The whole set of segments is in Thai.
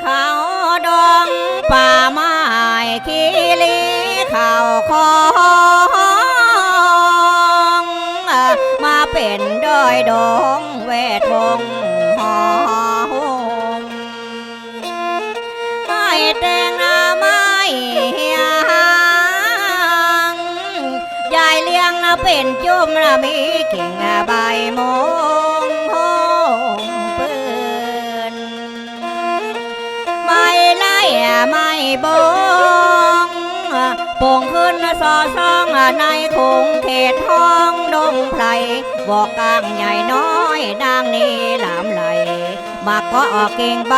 เขาดองป่าไม้คีรีเขาคองมาเป็นดอยดงเวทวงศ์หอหงไม่แต่งนาไม่เฮียงยายเลี้ยงนะเป็นจุ่มนะมีกิ่งใบม ไม่ไม่บงป่งขึ้นสอซองในคงเขตห้องดงไพรบอกกลางใหญ่น้อยนางนี้หลามไหลมาก็ออกกิ่งใบ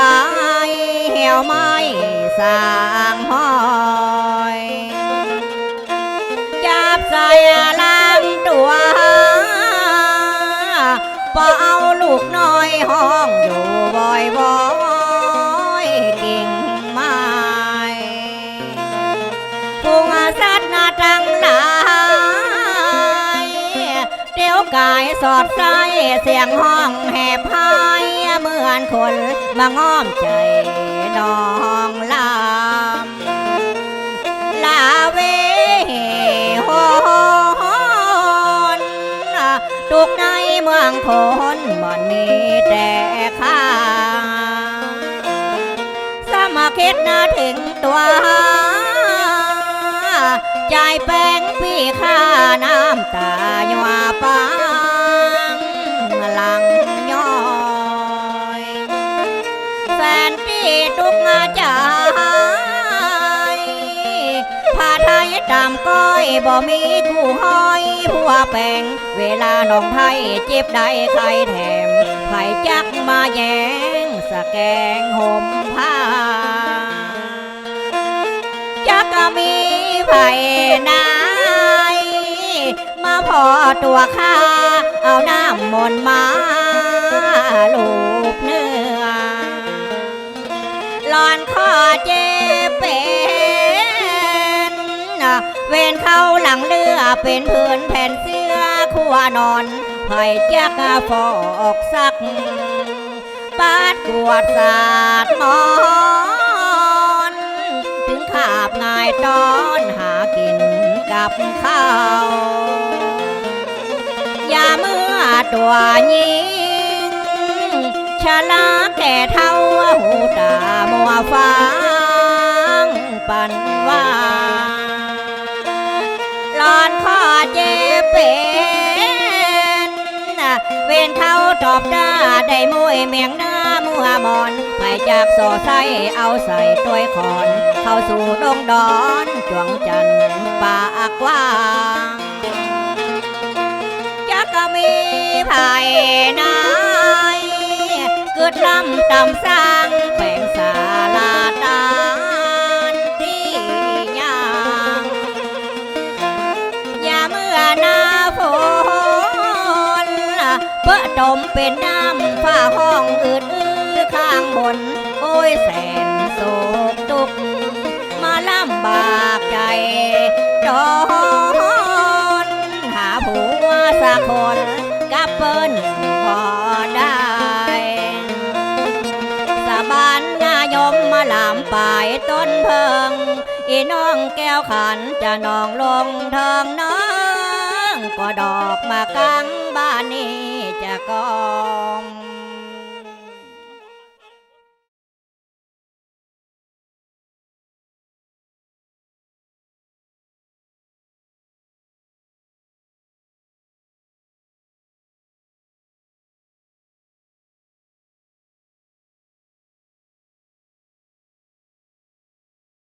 เหี่ยวไม้สางห้อยจับใส่ล้างตัวพอเอาลูกน้อยห้องอยู่บ่อยบ่อย กายสอดใสเสียงห้องแหบพายเหมือนคนมาง้อมใจน้องลำลาเวโฮนทุกในเมืองคนมันมีแต่ข้าสมาคิดนะถึงตัว ใจแป้งพี่ข้าน้ำตาหยาปังหลังย้อยแฟนที่ทุกงาใจผ้าไทยตามก้อยบ่มีคู่ห้อยผัวแปงเวลาน้องไทยเจ็บได้ใครแถมไผจักมาแย่งสะแกงห่ม มาพอตัวข้า เอาน้ำมนต์มาลูบเนื้อหลอนข้อเจ็บเป็นเวนเข้าหลังเรือเป็นพื้นแผ่นเสื้อขัวนอนไผ่จักฟอกสักปาดกวดสาดหมอ ถึงขาบง่ายตอนหากินกับข้าว อย่าเมื่อตัวยิงชะลาแก่เท่าหูตามัวฟังปันว่าลอนข้อเจ็บเป็น เวนเขาตอบได้ได้มวยเมียงหน้ามัวมอน ไปจากโซไซเอาใส่ตัวยขอน เข้าสู่ดงดอนจวงจันทร์ปากว่างจักก็มีภายในเกิดลำตำซา เพื่อตมเป็นน้ำฝ้าห้องอืดอื้อข้างบน โอ้ยแสนโศกทุก มาลำบากใจดอนหาผัวสักคนกับเปิ้นพอได้สาบานงายมมาลามปลายต้นเพิง อีน้องแก้วขันจะนองลงทิงน้องก็ดอกมากลางบ้านนี้ จะกอง